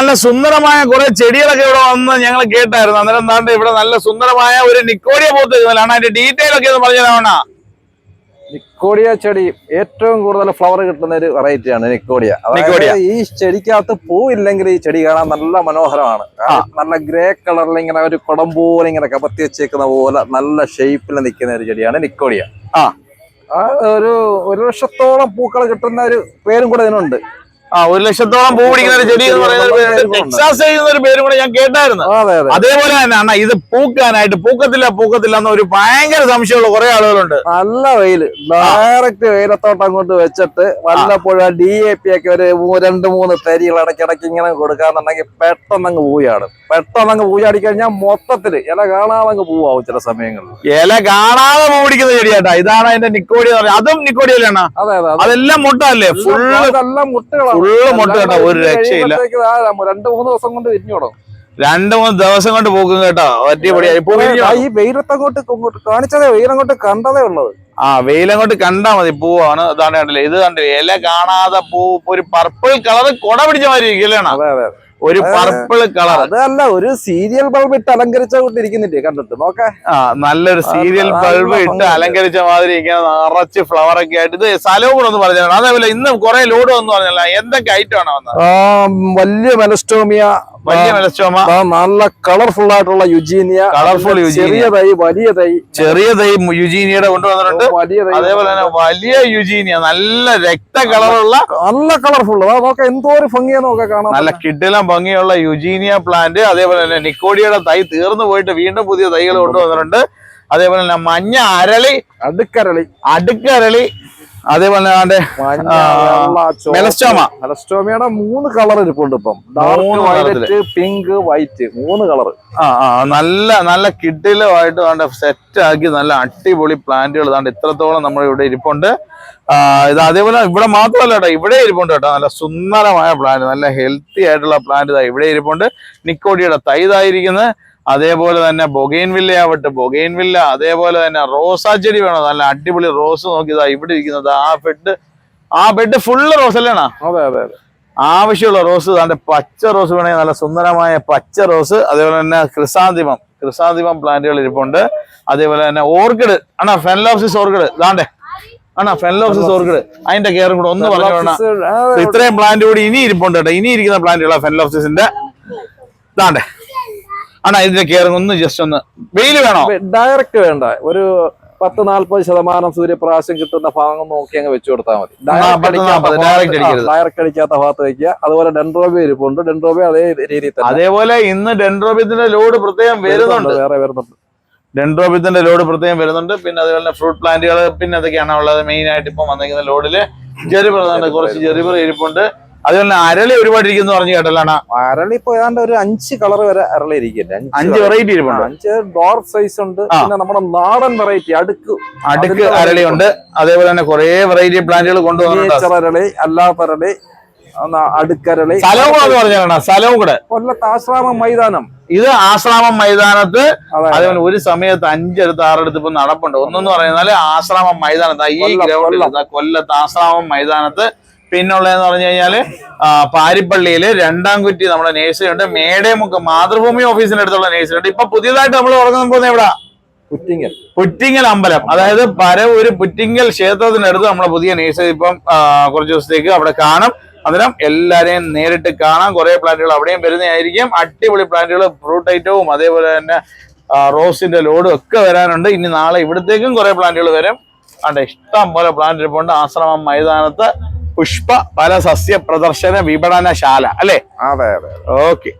നല്ല സുന്ദരമായ കുറെ ചെടികളൊക്കെ ഇവിടെ വന്ന് ഞങ്ങൾ കേട്ടായിരുന്നു. അന്നേരം എന്താണ്ട് ഇവിടെ നല്ല സുന്ദരമായ ഒരു നിക്കോടിയ പോത്ത് ഇരുന്നല്ലാണ് അതിന്റെ ഡീറ്റെയിൽ ഒക്കെ ഒന്ന് പറഞ്ഞു തരാമണ്ണ നിക്കോഡിയ ചെടി ഏറ്റവും കൂടുതൽ ഫ്ലവർ കിട്ടുന്ന ഒരു വെറൈറ്റി ആണ് നിക്കോഡിയ. അതായത്. ഈ ചെടിക്കകത്ത് പൂവില്ലെങ്കിൽ ഈ ചെടി കാണാൻ നല്ല മനോഹരമാണ്. നല്ല ഗ്രേ കളറിൽ ഇങ്ങനെ ഒരു കുടം പോലെ ഇങ്ങനെ കപത്തി വെച്ചേക്കുന്ന പോലെ നല്ല ഷേപ്പിൽ നിൽക്കുന്ന ഒരു ചെടിയാണ് നിക്കോഡിയ. ആ. ആ ഒരു ഒരു ലക്ഷത്തോളം പൂക്കൾ കിട്ടുന്ന ഒരു പേരും കൂടെ ഇതിനുണ്ട്. ആ ഒരു ലക്ഷത്തോളം പൂ പിടിക്കുന്ന ഒരു ചെടി എന്ന് പറയുന്നത് ടെക്സാസ് ചെയ്യുന്ന ഒരു പേരും കൂടെ ഞാൻ കേട്ടായിരുന്നു. അതെ അതെ. അതേപോലെ തന്നെ അണ്ണാ ഇത് പൂക്കാനായിട്ട് പൂക്കത്തില്ല പൂക്കത്തില്ല എന്ന ഒരു ഭയങ്കര സംശയമുള്ള കുറെ ആളുകളുണ്ട്. നല്ല വെയിൽ. ഡയറക്റ്റ് വെയിലത്തോട്ട് അങ്ങോട്ട് വെച്ചിട്ട് വല്ലപ്പോഴും ഡി എ പി ഒക്കെ ഒരു രണ്ട് മൂന്ന് തരികൾ ഇടയ്ക്കിടയ്ക്ക് ഇങ്ങനെ കൊടുക്കാന്നുണ്ടെങ്കിൽ പെട്ടെന്ന് അങ്ങ് പൂയാടും. പെട്ടെന്ന് അങ്ങ് പൂജാടി കഴിഞ്ഞാൽ മൊത്തത്തിൽ ഇല കാണാതെ അങ്ങ് പൂവാവും ചില സമയങ്ങളിൽ. ഇല കാണാതെ പൂ പിടിക്കുന്ന ചെടിയാട്ടാ. ഇതാണ് അതിന്റെ നിക്കോടി അതും നിക്കോടിയല്ലാണ് അതെ അതെ അതെ. അതെല്ലാം മുട്ടല്ലേ ഫുള്ള് അതെല്ലാം മുട്ടകളാണ്. ഫുള്ള് മുട്ട കേട്ടോ ഒരു രക്ഷയില്ല. രണ്ടു മൂന്ന് ദിവസം കൊണ്ട് തിരിഞ്ഞോടോ? തുടങ്ങും രണ്ട് മൂന്ന് ദിവസം കൊണ്ട് പോക്കും കേട്ടോ ഈ വെയിലത്തങ്ങോട്ട് കാണിച്ചതേ വെയിലങ്ങോട്ട് കണ്ടതേ ഉള്ളത്. ആ വെയിലങ്ങോട്ട് കണ്ടാ മതി പൂവാണ് ഇതാണ് കണ്ടില്ലേ ഇത് കണ്ടില്ലേ ഇല കാണാതെ പൂ ഒരു പർപ്പിൾ കളർ കൊട പിടിച്ച മാതിരി അതെ. ഒരു പർപ്പിൾ കളർ അതല്ല ഒരു സീരിയൽ ബൾബ് ഇട്ട് അലങ്കരിച്ച കൊണ്ടിരിക്കുന്നില്ലേ കണ്ടിട്ട് നോക്കെ. ആ നല്ലൊരു സീരിയൽ ബൾബ് ഇട്ട് അലങ്കരിച്ച മാതിരി ഇങ്ങനെ നിറച്ച് ഫ്ലവർ ഒക്കെ ആയിട്ട്. ഇത് കൂടെ ഒന്ന് പറഞ്ഞു അതേപോലെ ഇന്നും കുറെ ലോഡ് വന്നു പറഞ്ഞല്ല. എന്തൊക്കെ ഐറ്റം ആണ് വന്നത്? വലിയ മെലസ്റ്റോമിയ വലിയ മെലസ്റ്റോമ നല്ല കളർഫുൾ ആയിട്ടുള്ള യുജീനിയ. കളർഫുൾ ചെറിയ തൈ വലിയ തൈ. ചെറിയ തൈ യുജീനിയുടെ കൊണ്ടുവന്നിട്ടുണ്ട്. വലിയ തൈ. അതേപോലെ തന്നെ വലിയ യുജീനിയ നല്ല രക്ത കളറുള്ള നല്ല കളർഫുൾ നോക്ക എന്തോ ഒരു ഭംഗിയാ നോക്ക കാണാം നല്ല കിഡിലം ഭംഗിയുള്ള യുജീനിയ പ്ലാന്റ് അതേപോലെ തന്നെ നിക്കോഡിയുടെ തൈ തീർന്നു പോയിട്ട് വീണ്ടും പുതിയ തൈകൾ കൊണ്ടുവന്നിട്ടുണ്ട്. അതേപോലെ തന്നെ മഞ്ഞ അരളി അടുക്കരളി. അടുക്കരളി അതേപോലെ. മെലസ്റ്റോമ. മെലസ്റ്റോമയുടെ മൂന്ന് കളർ ഇരിപ്പുണ്ട് ഇപ്പം. വയലറ്റ് പിങ്ക് വൈറ്റ് മൂന്ന് കളർ. ആ നല്ല നല്ല കിഡിലുമായിട്ട് വേണ്ട സെറ്റ് ആക്കി നല്ല അടിപൊളി പ്ലാന്റുകൾ ഇതാണ്ട് ഇത്രത്തോളം നമ്മൾ ഇവിടെ ഇരിപ്പുണ്ട്. ഇത് അതേപോലെ ഇവിടെ മാത്രമല്ല കേട്ടോ ഇവിടെ ഇരിപ്പുണ്ട് കേട്ടോ നല്ല സുന്ദരമായ പ്ലാന്റ് നല്ല ഹെൽത്തി ആയിട്ടുള്ള പ്ലാന്റ് ഇതാ ഇവിടെ ഇരിപ്പുണ്ട്. നിക്കോടിയുടെ തൈ ഇതായിരിക്കുന്നത് അതേപോലെ തന്നെ ബൊഗൈൻ വില്ല ആവട്ടെ ബൊഗൈൻ വില്ല അതേപോലെ തന്നെ റോസാ ചെടി വേണം? നല്ല അടിപൊളി റോസ് നോക്കിയതാ ഇവിടെ ഇരിക്കുന്നത്. ആ ബെഡ് ആ ബെഡ് ഫുള്ള് റോസ് അല്ലേണ അതെ അതെ അതെ. ആവശ്യമുള്ള റോസ് അതിന്റെ പച്ച റോസ് വേണമെങ്കിൽ നല്ല സുന്ദരമായ പച്ച റോസ് അതേപോലെ തന്നെ ക്രിസാന്തിമം ക്രിസാന്തിമം പ്ലാന്റുകൾ ഇരിപ്പുണ്ട്. അതേപോലെ തന്നെ ഓർക്കിഡ് ആണോ ഫെൻലോപ്സിസ് ഓർക്കിഡ് ഇതാണ്ടെ. ആണോ ഫെൻലോപ്സിസ് ഓർക്കിഡ് അതിന്റെ കെയറും കൂടെ ഒന്ന് പറഞ്ഞു ഇത്രയും പ്ലാന്റ് കൂടി ഇനി ഇരിപ്പുണ്ട് കേട്ടോ. ഇനി ഇരിക്കുന്ന പ്ലാന്റുകളാണ് ഫെൻലോപ്സിസിന്റെ ഇതാണ്ടേ. ആണോ ഇതിന്റെ കെയറിംഗ് ഒന്ന് ജസ്റ്റ് ഒന്ന് വെയിൽ വേണോ? ഡയറക്റ്റ് വേണ്ട. ഒരു പത്ത് നാല്പത് ശതമാനം സൂര്യപ്രകാശം കിട്ടുന്ന ഭാഗം നോക്കി അങ്ങ് വെച്ചു കൊടുത്താൽ മതി. ഡയറക്റ്റ് അടിക്കാത്ത ഭാഗത്ത് വെക്കുക. അതുപോലെ ഡെൻഡ്രോബി ഇരിപ്പുണ്ട്. ഡെൻഡ്രോബി അതേ രീതിയിൽ തന്നെ. അതേപോലെ ഇന്ന് ഡെൻഡ്രോബിന്റെ ലോഡ് പ്രത്യേകം വരുന്നുണ്ട് വേറെ വരുന്നുണ്ട്. ഡെൻഡ്രോബിത്തിന്റെ ലോഡ് പ്രത്യേകം വരുന്നുണ്ട്. പിന്നെ അതുപോലെ തന്നെ ഫ്രൂട്ട് പ്ലാന്റുകൾ പിന്നെ അതൊക്കെയാണ് ഉള്ളത്. മെയിൻ ആയിട്ട് ഇപ്പം വന്നിരിക്കുന്ന ലോഡിൽ ജെറിബർ കുറച്ച് ജെറിബർ ഇരിപ്പുണ്ട്. അതുപോലെ തന്നെ അരളി ഒരുപാട് ഇരിക്കുന്നു പറഞ്ഞു കേട്ടല്ലാണ്? അരളി ഇപ്പൊ ഏതാണ്ട് ഒരു അഞ്ച് കളർ വരെ അരളി ഇരിക്കില്ല അഞ്ച് വെറൈറ്റി ഇരിപ്പുണ്ട്. അഞ്ച് ഡോർക്ക് സൈസ് ഉണ്ട്. പിന്നെ നമ്മുടെ നാടൻ വെറൈറ്റി അടുക്ക്. അടുക്ക് അരളി ഉണ്ട്. അതേപോലെ തന്നെ കുറെ വെറൈറ്റി പ്ലാന്റുകൾ നേച്ചർ അരളി അല്ലാത്ത അരളി അടുക്കരളി. സ്ഥലവും കൂടെ പറഞ്ഞാണ് സ്ഥലവും കൂടെ. കൊല്ലത്ത് ആശ്രാമം മൈതാനം. ഇത് ആശ്രാമം മൈതാനത്ത് അതെ അതേപോലെ ഒരു സമയത്ത് അഞ്ചെടുത്ത് ആറെടുത്ത് ഇപ്പൊ നടപ്പുണ്ട്. ഒന്നെന്ന് പറയുന്നാൽ ആശ്രാമം മൈതാനത്ത്. ഈ ഗ്രൗണ്ടിൽ കൊല്ലം. കൊല്ലത്ത് ആശ്രാമം മൈതാനത്ത് പിന്നുള്ളതെന്ന് പറഞ്ഞു കഴിഞ്ഞാൽ പാരിപ്പള്ളിയിൽ പാരിപ്പള്ളിയിൽ രണ്ടാം കുറ്റി നമ്മുടെ നേഴ്സറി ഉണ്ട് മേടേമുക്ക് മാതൃഭൂമി ഓഫീസിന്റെ അടുത്തുള്ള നേഴ്സറി ഉണ്ട് ഇപ്പൊ പുതിയതായിട്ട് നമ്മൾ തുടങ്ങാൻ പോകുന്ന എവിടാ? പുറ്റിങ്ങൽ. പുറ്റിങ്ങൽ അമ്പലം. അതായത് പരവൂര് പുറ്റിങ്ങൽ ക്ഷേത്രത്തിനടുത്ത് നമ്മളെ പുതിയ നേഴ്സറി ഇപ്പം കുറച്ച് ദിവസത്തേക്ക് അവിടെ കാണും. അന്നേരം എല്ലാരെയും നേരിട്ട് കാണാം. കുറെ പ്ലാന്റുകൾ അവിടെയും വരുന്നതായിരിക്കും. അടിപൊളി പ്ലാന്റുകൾ ഫ്രൂട്ട് ഐറ്റവും അതേപോലെ തന്നെ റോസിന്റെ ലോഡും ഒക്കെ വരാനുണ്ട്. ഇനി നാളെ ഇവിടത്തേക്കും കുറെ പ്ലാന്റുകൾ വരും. അവിടെ ഇഷ്ടം പോലെ പ്ലാന്റ് ഇരിപ്പുണ്ട്. ആശ്രമം മൈതാനത്ത്. പുഷ്പ പല സസ്യ പ്രദർശന വിപണനശാല അല്ലേ? അതെ അതെ ഓക്കെ